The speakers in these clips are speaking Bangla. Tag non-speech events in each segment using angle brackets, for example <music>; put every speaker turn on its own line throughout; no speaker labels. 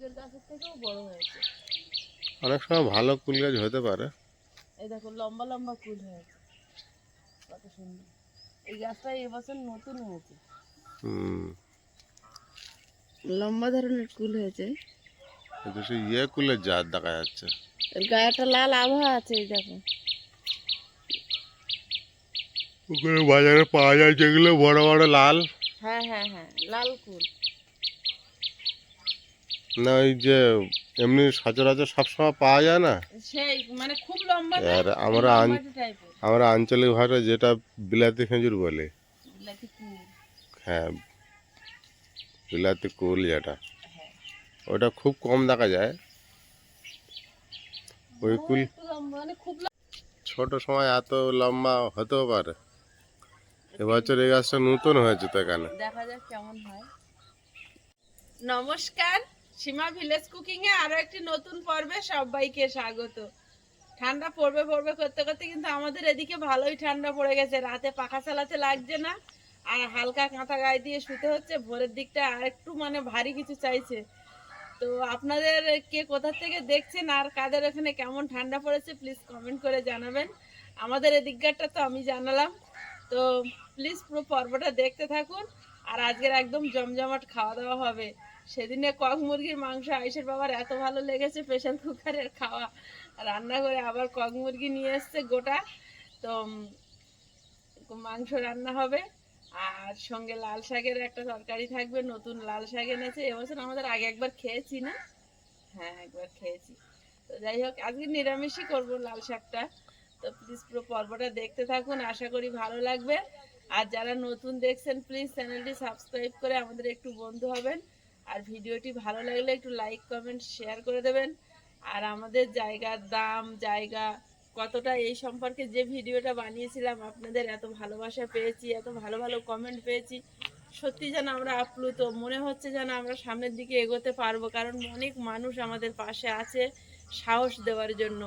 মুরগের গাছের থেকেও বড় হয়েছে।
অনেক সময় ভালো কুল গাছ হতে পারে।
এই দেখো লম্বা লম্বা কুল হয়েছে। কত সুন্দর। এই গাছটা এবছর নতুন হয়েছে।
হুম।
লম্বা ধরনের কুল হয়েছে।
এটা সেই ইয়ে কুলের জাত দেখা যাচ্ছে।
এর গায়ে একটা লাল আবহাওয়া আছে এই দেখো।
ওখানে বাজারে পাওয়া যায় যেগুলো বড় বড় লাল।
হ্যাঁ হ্যাঁ হ্যাঁ লাল কুল।
না ওই যে এমনি সচরাচর সবসময় পাওয়া যায় না?
সেই মানে খুব লম্বা
আর আমরা আমরা আঞ্চলিক ভাষায় যেটা বিলাতি খেজুর বলে। হ্যাঁ বিলাতি কুল যেটা। ওটা খুব কম দেখা যায়। ওই কুল
মানে
ছোট সময় এত লম্বা হতেও পারে। এবছর এই গাছটা নতুন হয়েছে তো এখানে।
দেখা যাক কেমন হয়। নমস্কার। সীমা ভিলেজ কুকিং এ আরও একটি নতুন পর্বে সবাইকে স্বাগত। ঠান্ডা পড়বে পড়বে করতে করতে কিন্তু আমাদের এদিকে ভালোই ঠান্ডা পড়ে গেছে। রাতে পাখা চালাতে লাগছে না, আর হালকা কাঁথা গায়ে দিয়ে শুতে হচ্ছে। ভোরের দিকটা আর একটু মানে ভারী কিছু চাইছে। তো আপনাদের কে কোথা থেকে দেখছেন আর কাদের ওখানে কেমন ঠান্ডা পড়েছে প্লিজ কমেন্ট করে জানাবেন। আমাদের এদিককারটা তো আমি জানালাম। তো প্লিজ পুরো পর্বটা দেখতে থাকুন। আর আজকের একদম জমজমাট খাওয়া দাওয়া হবে। সেদিনে কক মুরগির মাংস আইসের বাবার এত ভালো লেগেছে প্রেশার কুকারের খাওয়া। রান্না করে আবার কক মুরগি নিয়ে এসছে গোটা। তো মাংস রান্না হবে। আর সঙ্গে লাল শাকের একটা তরকারি থাকবে, নতুন লাল শাক এনেছে। এবছর আমাদের আগে একবার খেয়েছি না? হ্যাঁ একবার খেয়েছি। তো যাই হোক, আজকে নিরামিষই করব লাল শাকটা। তো প্লিজ পুরো পর্বটা দেখতে থাকুন, আশা করি ভালো লাগবে। আর যারা নতুন দেখছেন প্লিজ চ্যানেলটি সাবস্ক্রাইব করে আমাদের একটু বন্ধু হবেন। আর ভিডিওটি ভালো লাগলে একটু লাইক কমেন্ট শেয়ার করে দেবেন। আর আমাদের জায়গার দাম, জায়গা কতটা, এই সম্পর্কে যে ভিডিওটা বানিয়েছিলাম, আপনাদের এত ভালোবাসা পেয়েছি, এত ভালো ভালো কমেন্ট পেয়েছি, সত্যি যেন আমরা আপ্লুত। মনে হচ্ছে যেন আমরা সামনের দিকে এগোতে পারব, কারণ অনেক মানুষ আমাদের পাশে আছে সাহস দেওয়ার জন্য।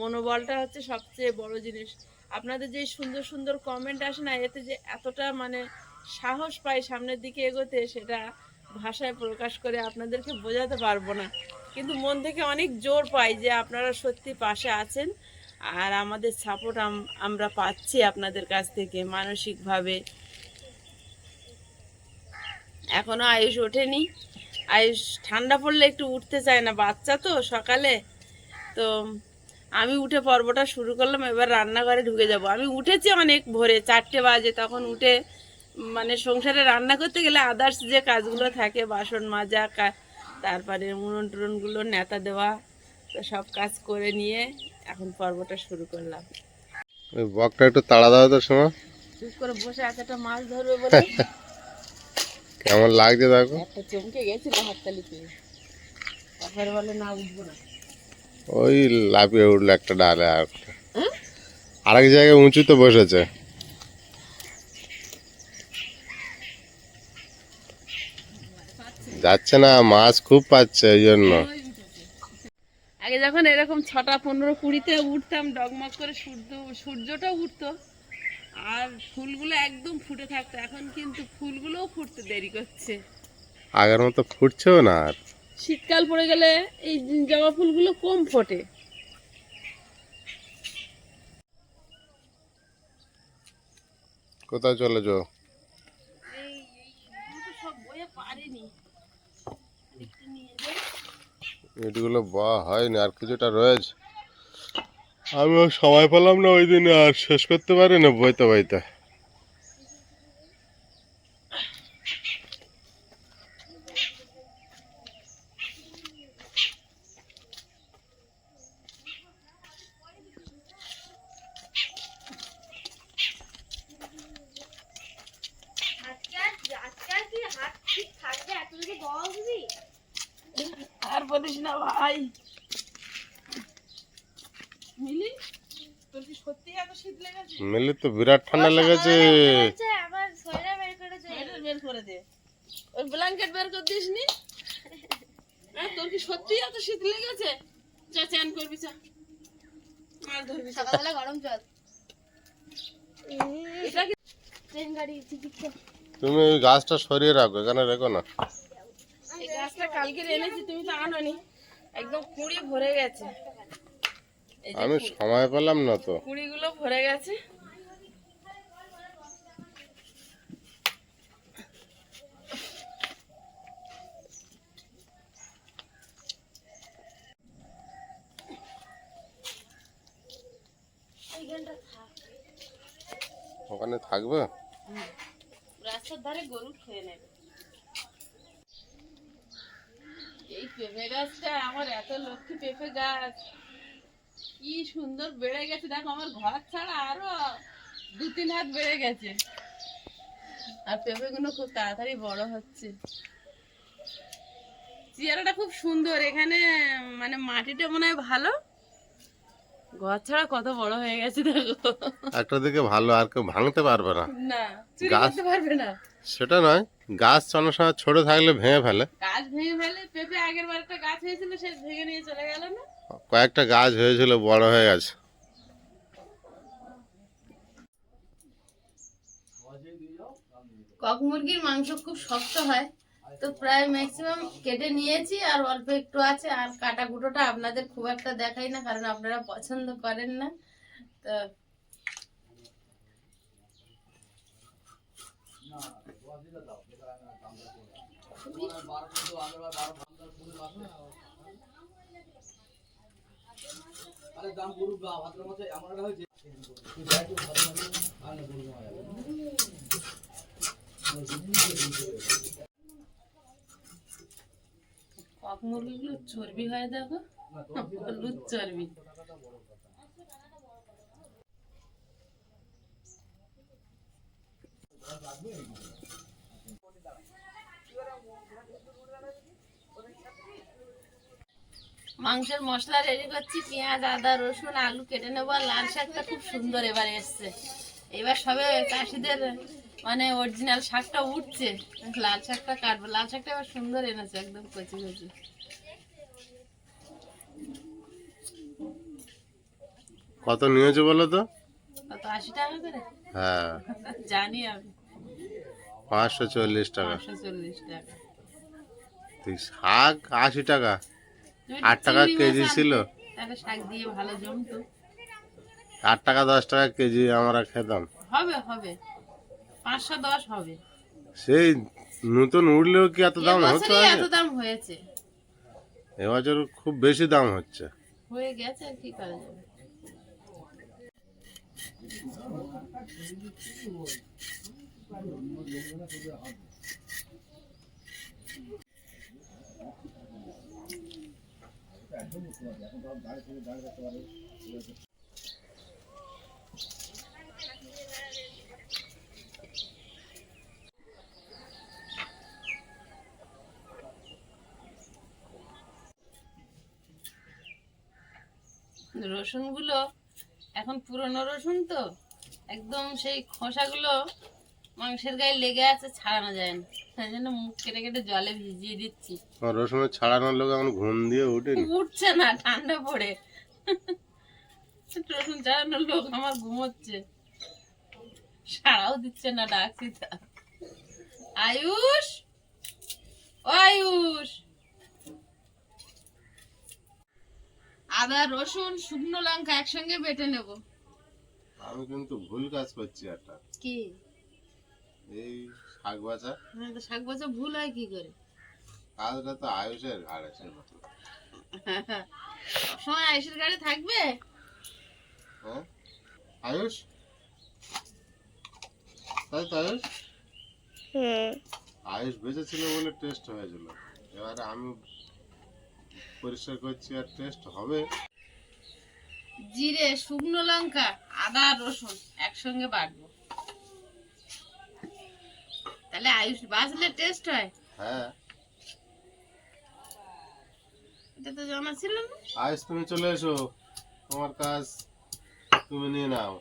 মনোবলটা হচ্ছে সবচেয়ে বড় জিনিস। আপনাদের যে সুন্দর সুন্দর কমেন্ট আসে না, এতে যে এতটা মানে সাহস পাই সামনের দিকে এগোতে, সেটা ভাষায় প্রকাশ করে আপনাদেরকে বোঝাতে পারব না। কিন্তু মন থেকে অনেক জোর পাই যে আপনারা সত্যি পাশে আছেন আর আমাদের সাপোর্ট আমরা পাচ্ছি আপনাদের কাছ থেকে মানসিকভাবে। এখনও আয়ুষ ওঠেনি। আয়ুষ ঠান্ডা পড়লে একটু উঠতে চায় না, বাচ্চা তো সকালে। তো আমি উঠে পর্বটা শুরু করলাম, এবার রান্নাঘরে ঢুকে যাব। আমি উঠেছি অনেক ভোরে, চারটে বাজে, তখন উঠে মানে সংসারে রান্না করতে গেলে আদার্স যে কাজগুলো থাকে বাসন মাজা তারপরে উনুন টুরনগুলো নেতা দেওয়া তো সব কাজ করে নিয়ে এখন পর্বটা শুরু করলাম।
বকটা একটু তাড়া দাও তো সময়
চুপ করে বসে আছে একটা মাছ ধরবে বলে। <laughs>
কেমন লাগছে দেখো।
একটা চমকে গেছিল হাততালিতে তারপরে বলে না উঠবো না।
ওই লাফিয়ে উঠল একটা ডালে আর আরেক জায়গায় উঁচুতে বসেছে। যাচ্ছে না মাছ খুব পাচ্ছে এই জন্য।
আগে যখন এরকম ছটা পনেরো কুড়িতে উঠতাম ডগমগ করে সূর্য সূর্যটা উঠতো আর ফুলগুলো একদম ফুটে থাকতো। এখন কিন্তু ফুলগুলোও ফুটতে দেরি করছে।
আগের মতো ফুটছেও না আর।
শীতকাল পড়ে গেলে এই জবা ফুলগুলো কম ফোটে।
কোথায় চলেছো
এই এইগুলো তো সব বয়ে পারেনি একটু নিয়ে যাই
এগুলো বা, হয়নি, আর কিছুটা রয়েছে। আমিও সময় পেলাম না ওই দিন, আর শেষ করতে পারি না বইতে বইতে।
আর না ভাই। মিলি তোর কি সত্যি এত শীত লেগেছে?
মিলে তো বিরাট ঠান্ডা লেগেছে।
সোয়েটার বের করে দে। ওই ব্ল্যাঙ্কেট বের করে দিস নি তোর কি সত্যি এত শীত লেগেছে? চা চান করবি চা। মাছ ধরবি
সকালবেলা গরম জল।
এটা কি
ট্রেন গাড়ি টিকিট
তুমি ওই গাছটা সরিয়ে রাখো এখানে রেখো না।
কালকে এনেছি তুমি তো আনোনি। একদম কুড়ি ভরে গেছে।
আমি সময় পেলাম না তো।
কুড়িগুলো ভরে গেছে।
ওখানে থাকবে?
রাস্তার ধারে গরু খেয়ে নেবে। পেঁপে গাছটা আমার এত লক্ষ্মী পেঁপে গাছ। কি সুন্দর বেড়ে গেছে। দেখো, আমার ঘর ছাড়া আরও দু তিন হাত বেড়ে গেছে। আর পেঁপে গুলো খুব তাড়াতাড়ি বড় হচ্ছে। চেয়ারাটা খুব সুন্দর। এখানে মানে মাটিটা মনে হয় ভালো। ঘর ছাড়া কত বড় হয়ে গেছে দেখো।
একটা দিকে ভালো আর কেউ ভাঙতে পারবে না।
না চুরি করতে পারবে না।
সেটা নয় গাছ অনেক সময় ছোট থাকলে ভেঙে ফেলে।
গাছ ভেঙে ফেলে পেঁপে আগের বার একটা গাছ হয়েছিল সে ভেঙে নিয়ে চলে গেল না?
কয়েকটা গাছ হয়েছিল বড় হয়ে গেছে।
কক মুরগির মাংস খুব শক্ত হয় তো প্রায় ম্যাক্সিমাম কেটে নিয়েছি আর অল্প একটু আছে। আর কাটা কুটোটা আপনাদের খুব একটা দেখাই না, কারণ আপনারা পছন্দ করেন না। তো মুরগিগুলো চর্বি দেখো। হলুদ চর্বি। মাংসের মশলা রেডি করছি, পেঁয়াজ, আদা, রসুন, আলু কেটে নেব লাল শাকটা খুব সুন্দর এবার এসছে। এবার সবে চাষিদের মানে অরিজিনাল শাকটা উঠছে। লাল শাকটা কাটবো। লাল শাকটা এবার সুন্দর এনেছে একদম কচি কচি।
কত নিয়েছে বলো তো?
কত আশি টাকা করে?
হ্যাঁ।
জানি আমি।
পাঁচশো চল্লিশ টাকা।
পাঁচশো চল্লিশ টাকা।
তুই শাক আশি টাকা। আট টাকা কেজি ছিল।
তাহলে শাক দিয়ে ভালো জমতো।
আট টাকা দশ টাকা কেজি আমরা খেতাম।
হবে হবে। পাঁচশো দশ হবে।
সেই নতুন উঠলেও কি এত দাম হচ্ছে?
এত দাম হয়েছে।
এবছর খুব বেশি দাম হচ্ছে।
হয়ে গেছে আর কি করা যাবে। রসুনগুলো এখন পুরনো রসুন তো একদম সেই খোসাগুলো মাংসের গায়ে লেগে আছে ছাড়ানো যায় না। তাই জন্য মুখ কেটে কেটে জলে ভিজিয়ে দিচ্ছি।
রসুনের ছাড়ানোর লোক এখন ঘুম দিয়ে উঠেনি
উঠছে না ঠান্ডা পড়ে। রসুন ছাড়ানোর লোক আমার ঘুমোচ্ছে। সাড়াও দিচ্ছে না ডাকছি তা। আয়ুষ ও আয়ুষ আদা রসুন শুকনো লঙ্কা একসঙ্গে বেটে নেব।
আমি কিন্তু ভুল কাজ করছি একটা
কি?
এই শাক বাজা
হ্যাঁ তো শাক বাজা ভুল হয় কি করে?
কাজটা তো আয়ুষের ঘাড়ে ছিল <laughs>
সময় আয়ুষের গাড়ি থাকবে?
হ্যাঁ? আয়ুষ? তাই তো আয়ুষ? আয়ুষ বেঁচে ছিল বলে টেস্ট হয়েছিল। এবারে আমি পরিষ্কার করছি আর টেস্ট হবে।
জিরে শুকনো লঙ্কা আদা রসুন একসঙ্গে বাটবো। তাহলে আয়ুষ বাজলে টেস্ট হয়?
হ্যাঁ।
এটা তো জানা ছিল না।
আয়ুষ তুমি চলে এসো। তোমার কাজ তুমি নিয়ে নাও।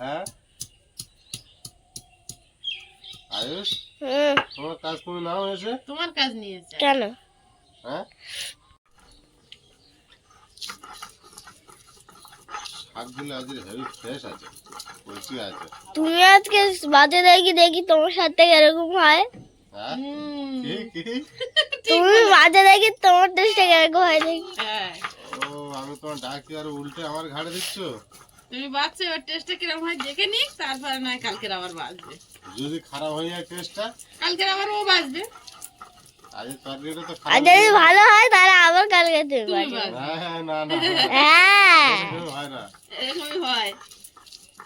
হ্যাঁ? আয়ুষ? তোমার কাজ তুমি নাও এসে।
তোমার কাজ নিয়েছে
কেন?
হ্যাঁ? শাকগুলো আজ হেভি ফ্রেশ আছে কচি আছে।
তুমি আজকে বাজে দেখি দেখি তোমার সাথে এরকম হয়।
হ্যাঁ? <laughs>
তুমি মাঝে দেখি তোমার টেস্টে কীরকম হয় দেখি।
হ্যাঁ।
ও আমি তোমার ডাকি আর উল্টে আমার ঘাড়ে দিচ্ছ?
তুমি বাচ্চা এবার টেস্টটা কীরকম হয় দেখে নিক তারপরে নয় কালকের আবার বাজবে।
যদি খারাপ হয়ে যায় টেস্টটা
কালকের আবার ও বাজবে
তো
আর যদি ভালো হয় তাহলে আবার কালকে তুমি
হ্যাঁ হ্যাঁ না না
হ্যাঁ।
এরকমই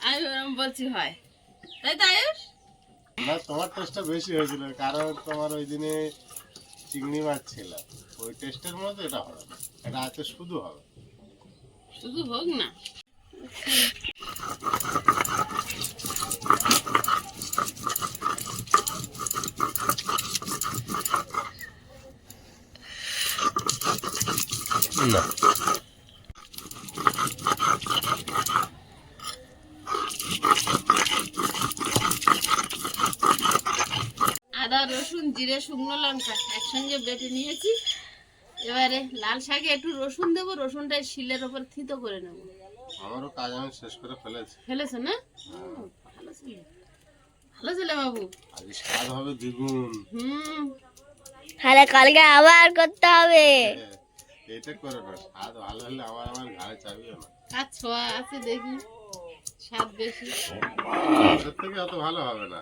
আমি ওরকম বলছি হয়। তাই তো আয়ুষ?
না তোমার টেস্টটা বেশি হয়েছিল কারণ তোমার ওই দিনে চিংড়ি মাছ ছিল। ওই টেস্টের মধ্যে এটা হবে না। এটা আছে শুধু হবে।
শুধু হোক না।
না
আদা রসুন জিরে শুকনো লঙ্কা একসঙ্গে বেটে নিয়েছি। এবারে লাল শাকে একটু রসুন দেবো রসুনটা শিলের ওপর থিতো করে নেব।
আমারও কাজ আমি শেষ করে ফেলেছি।
ফেলেছো না? ভালো ছেলে। ভালো ছেলে বাবু।
আজ স্বাদ হবে দ্বিগুণ।
হুম।
তাহলে কালকে আবার করতে হবে।
হ্যাঁ, এটা করো না স্বাদ ভালো হলে আমার আমার ঘাড়ে চাবিও না
আর ছোঁয়া আছে দেখি স্বাদ বেশি।
ওদের থেকে অত ভালো হবে না।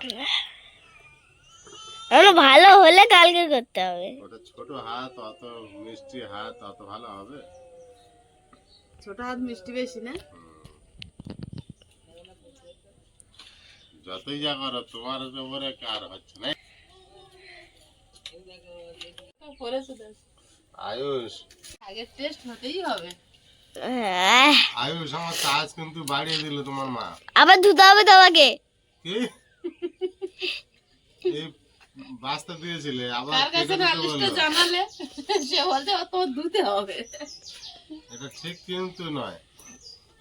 আমার ভালো হলে কালকে করতে হবে।
ওটা ছোট হাত অত মিষ্টি হাত অত ভালো হবে?
ছোট হাত মিষ্টি বেশি না?
যতই যা করো তোমার উপরে কার হচ্ছে না
করেছ তো।
আয়ুষ।
আগের টেস্ট হতেই হবে।
আয়ুষ আমার কাজ কিন্তু বাড়িয়ে দিল তোমার মা।
আবার ধুতে হবে তোমাকে।
বাস্তা দিয়েছিলে আবার
কার কাছে নালিশটা জানালে? সে বলছে অত ধুতে হবে।
এটা ঠিক কিন্তু নয়।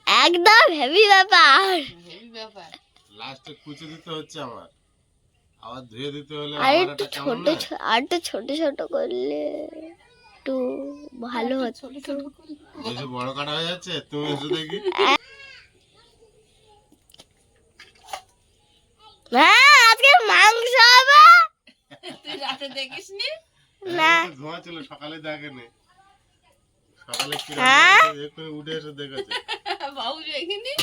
একদম হেভি ব্যাপার।
এই ব্যাপার।
লাস্টে কুচে দিতে হচ্ছে আমার। আবার ধুয়ে দিতে হলে
আর ছোট আর একটু ছোট ছোট করলে একটু ভালো হতো
বড় কাটা হয়ে যাচ্ছে তুমি এসে দেখি।
আজকে মাংস হবে?
তুই রাতে দেখিসনি?
না।
ধোঁয়া ছিল সকালে দেখেনি। সকালে কি
হ্যাঁ?
উঠে এসে দেখেছে।
বাবু দেখিনি?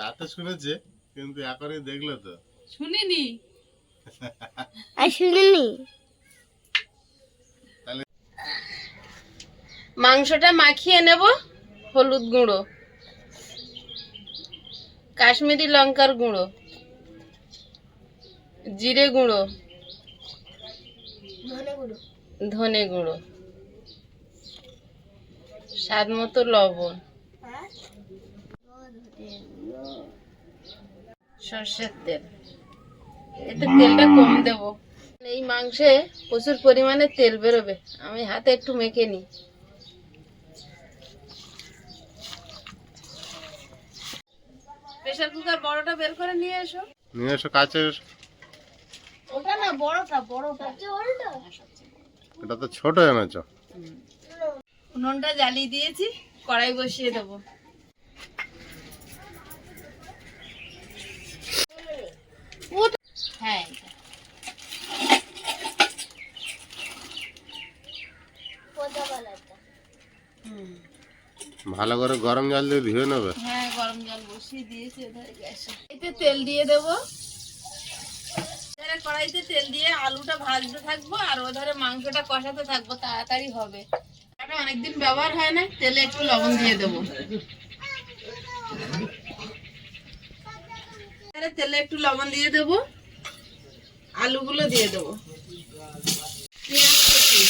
রাতে শুনেছে কিন্তু এখনই দেখল তো।
শুনিনি?
আর শুনিনি?
মাংসটা মাখিয়ে নেব হলুদ গুঁড়ো কাশ্মীরি লঙ্কার গুঁড়ো জিরে গুঁড়ো ধনে গুঁড়ো। স্বাদ মতো লবণ সর্ষের তেল। এতে তেলটা কম দেব। এই মাংসে প্রচুর পরিমাণে তেল বেরোবে। আমি হাতে একটু মেখে নিই। প্রেসার কুকার বড়টা বের করে নিয়ে এসো।
নিয়ে এসো কাছের
ওটা না বড়টা বড়টা।
এটা তো ছোট এনেছো।
উনুনটা জ্বালিয়ে দিয়েছি কড়াই বসিয়ে দেবো। হ্যাঁ এটা। হুম।
ভালো করে গরম জল দিয়ে ধুয়ে নেবে?
হ্যাঁ এতে তেল দিয়ে দেবো। কড়াইতে তেল দিয়ে আলুটা ভাজতে থাকব আর ওধারে মাংসটা কষাতে থাকব, তাড়াতাড়ি হবে। এটা অনেকদিন ব্যবহার হয় না, তেলে একটু লবণ দিয়ে দেবো। তেলে একটু লবণ দিয়ে দেবো, আলুগুলো দিয়ে দেবো পেঁয়াজ কুচি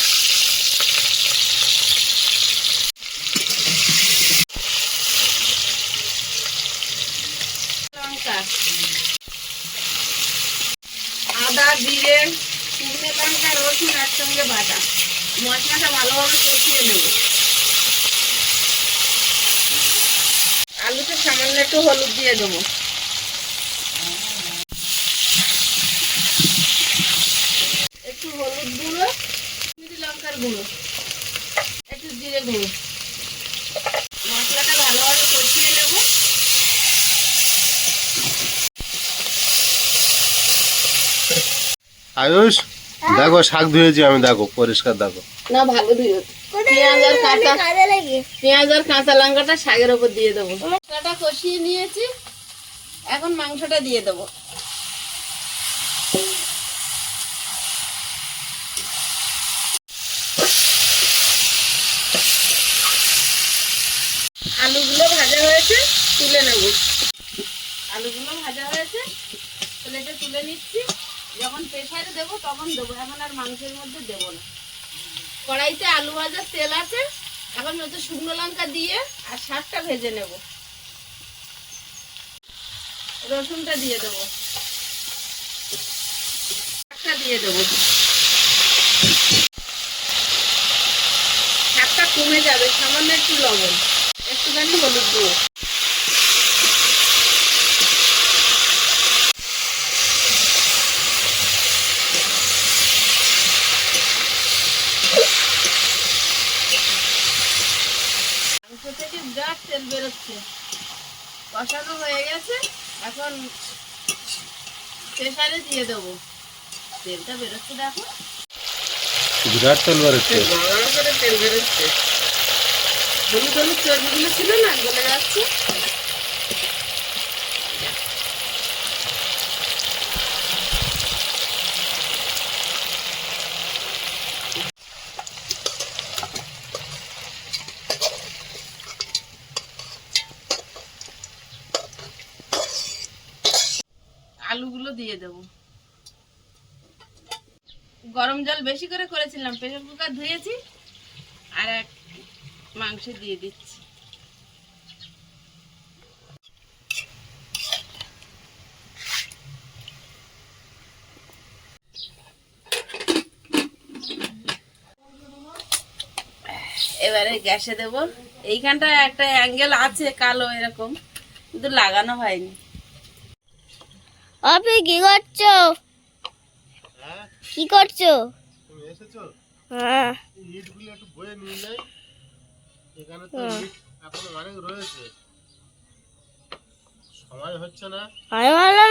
লঙ্কা আদা জিরে শুকনো লঙ্কা রসুন একসঙ্গে বাটা। মশলাটা ভালোভাবে কষিয়ে নেব। আলুতে সামান্য একটু হলুদ দিয়ে দেবো। একটু হলুদ গুঁড়ো কাশ্মীরি লঙ্কার গুঁড়ো, একটু জিরে গুঁড়ো। মশলাটা ভালোভাবে কষিয়ে নেব।
আয়ুষ? দেখো শাক ধুয়েছি আমি দেখো পরিষ্কার দেখো।
না ভালো দিয়ে পেঁয়াজ আর কাঁচা পেঁয়াজ আর কাঁচা লঙ্কাটা শাকের ওপর দিয়ে দেবো। কষিয়ে নিয়েছি। এখন মাংসটা দিয়ে দেবো। আলুগুলো ভাজা হয়েছে তুলে নেব। আলুগুলো ভাজা হয়েছে প্লেটে তুলে নিচ্ছি। প্রেসারে দেবো, তখন দেবো। এখন আর মাংসের মধ্যে দেবো না। কড়াইতে আলু ভাজার তেল আছে। এখন হচ্ছে শুকনো লঙ্কা দিয়ে আর শাকটা ভেজে নেব। রসুনটা দিয়ে দেবো। শাকটা দিয়ে দেবো। শাকটা কমে যাবে, সামান্য একটু লবণ। একটুখানি হলুদ গুঁড়ো মাংস থেকে বিরাট তেল কষানো হয়ে গেছে এখন প্রেসারে দিয়ে দেবো। তেলটা বেরোচ্ছে দেখো।
বিরাট তেল বেরোচ্ছে।
তেল বেরোচ্ছে। হলুদ হলুদ চর্বিগুলো ছিল না গলে যাচ্ছে। আলুগুলো দিয়ে দেবো। গরম জল বেশি করে করেছিলাম, প্রেশার কুকার ধুয়েছি আর এক মাংস দিয়ে দিচ্ছি। এবারে গ্যাসে দেব। এইখানটা একটা অ্যাঙ্গেল আছে, কালো এরকম, কিন্তু লাগানো হয়নি।
আপনি কি করছ? কি করছ?
এসেছ?
হ্যাঁ।
ইটগুলো একটু বয়ে নিয়ে যাই। এখানে তো ইট এখনও অনেক রয়েছে। সময় হচ্ছে না।
আমি ভাবলাম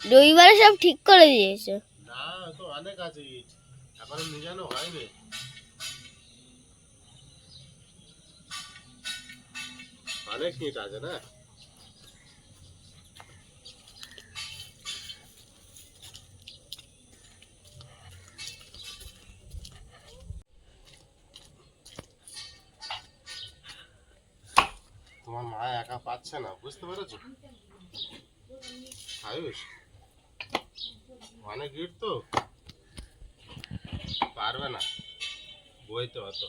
রবিবারে সব ঠিক করে দিয়েছে।
না তো অনেক আছে ইট। এখনও নিজানো হয়নি। অনেক ইট আছে না? তোমার মা একা পাচ্ছে না, বুঝতে পেরেছ? আয়ুষ অনেক ইট তো। পারবে না। বইতে অত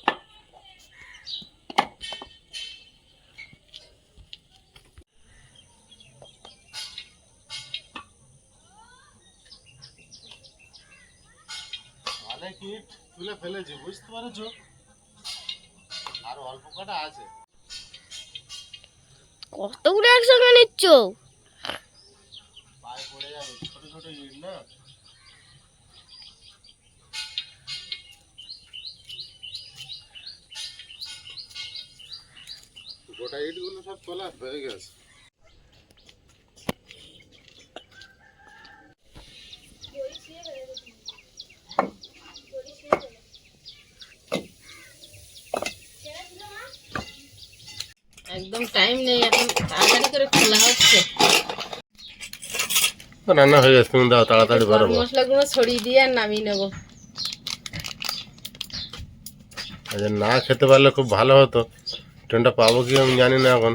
অনেক ইট তুলে ফেলেছি, বুঝতে পেরেছ? আর অল্প কটা আছে।
কতগুলো একসঙ্গে নিচ্ছ?
গোটা ইট ইটগুলো সব তোলা হয়ে গেছে।
একদম টাইম নেই এখন তাড়াতাড়ি করে খোলা হচ্ছে।
রান্না হয়ে গেছে তুমি দাও তাড়াতাড়ি
গরম
বাড়াবো
মশলাগুলো ছড়িয়ে দিয়ে আর নামিয়ে নেব।
আচ্ছা না খেতে পারলে খুব ভালো হতো। ট্রেনটা পাবো কি আমি জানি না এখন।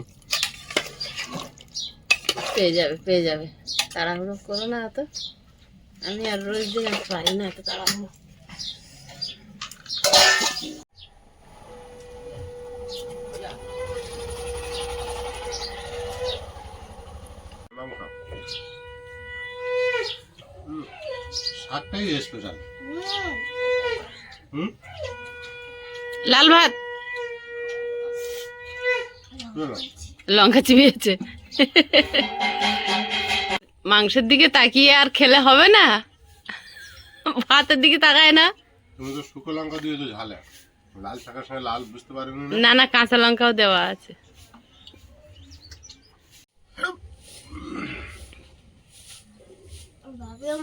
পেয়ে যাবে পেয়ে যাবে। তাড়াহুড়ো করো না এত আমি আর রোজ দিন পারি না এত তাড়াহুড়ো।
শাকটাই স্পেশাল
লাল ভাত? লঙ্কা চিবিয়েছে মাংসের দিকে তাকিয়ে আর খেলে হবে না? ভাতের দিকে তাকায় না?
তুমি তো শুকো লঙ্কা দিয়েছ ঝালে। লাল শাকের সঙ্গে লাল বুঝতে পারিনি না?
না না কাঁচা লঙ্কাও দেওয়া আছে।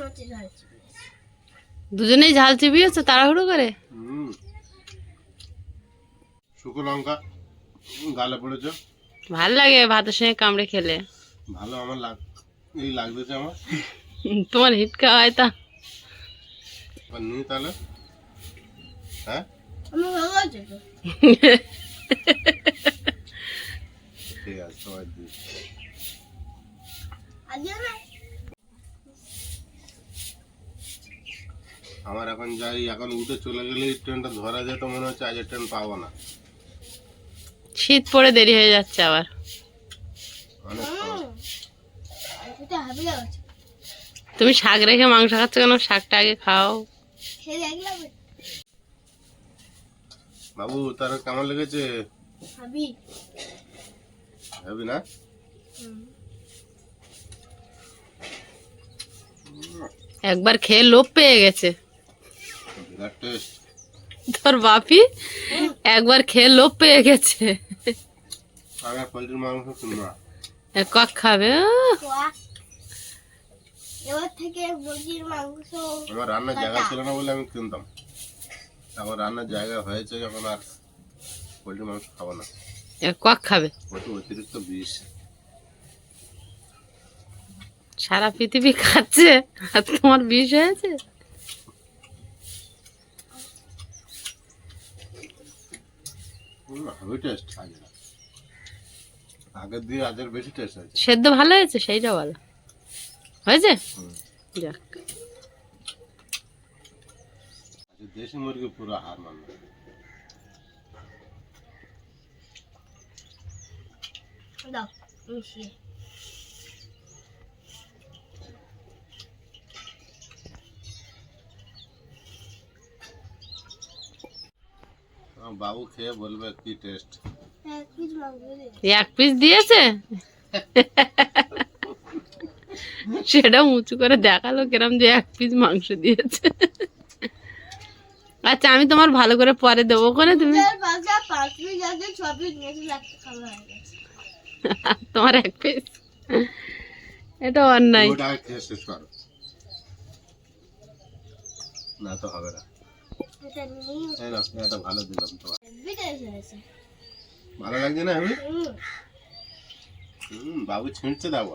মাছে ঝাল।
দুজনেই ঝাল চিবিয়েছো তাড়াহুড়ো করে?
হুম। শুকনো লঙ্কা গালে পড়েছে।
ভালো লাগে ভাতের সঙ্গে কামড়ে খেলে।
ভালো আমার লাগ এই লাগতেছে আমার।
তোমার হিটকা হয় তা।
নিই তাহলে। হ্যাঁ?
আমি ভালো আছে <laughs> তো
ঠিক আছে সবাই দিই
আজকে না
আমার এখন যাই এখন উঠে চলে গেলে ট্রেনটা ধরা যেত মনে হচ্ছে আজের ট্রেন পাবো না।
শীত পড়ে দেরি হয়ে যাচ্ছে আবার। তুমি শাক রেখে মাংস খাচ্ছ কেন? শাকটা আগে খাও।
বাবু তার কেমন লেগেছে?
হাবি
ভাবি না?
একবার খেয়ে লোভ পেয়ে গেছে। তোর বাপি একবার খেয়ে লোভ পেয়ে গেছে। কক খাবে
থেকে মাংস
আমার রান্নার জায়গা ছিল না বলে আমি কিনতাম। এখন রান্নার জায়গা হয়েছে যখন আর পোলট্রির মাংস খাব না।
কক খাবে।
অতিরিক্ত বিষ।
সারা পৃথিবী খাচ্ছে আর তোমার বিষ হয়েছে?
আগের দিয়ে আজের বেশি টেস্ট আছে
সেদ্ধ ভালো হয়েছে? সেইটা বলো। হয়েছে। যাক।
দেশি মুরগি পুরো হার মানবে
দাও মিশিয়ে
বাবু খেয়ে বলবে কি টেস্ট
এক পিস মাংস দে।
এক পিস দিয়েছে? সেটা উঁচু করে দেখাল কিরম যে এক পিস মাংস দিয়েছে। আচ্ছা আমি তোমার ভালো করে পরে দেবো কোনে তুমি? তোমার এক পিস এটা অন্যায়।
না তো হবে না।
এটা
ভালো দিলাম তোমার ভালো লাগছে না আমি
হুম।
বাবু ছিঁড়ছে দাও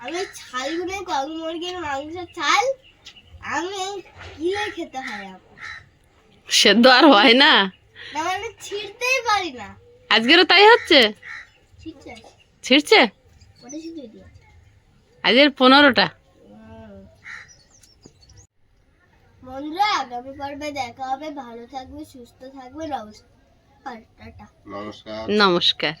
আমি ছালগুলো কক মুরগির মাংস ছাল আমি কিলে খেতে হয় আমার।
সেদ্ধ আর হয় না?
মানে ছিঁড়তেই পারি না।
আজকেরও তাই হচ্ছে?
ছিঁড়ছে।
ছিঁড়ছে? আজকের পনেরোটা।
বন্ধুরা আগামী পর্বে দেখা হবে। ভালো থাকবে সুস্থ থাকবে। নমস্কার।
নমস্কার।
নমস্কার।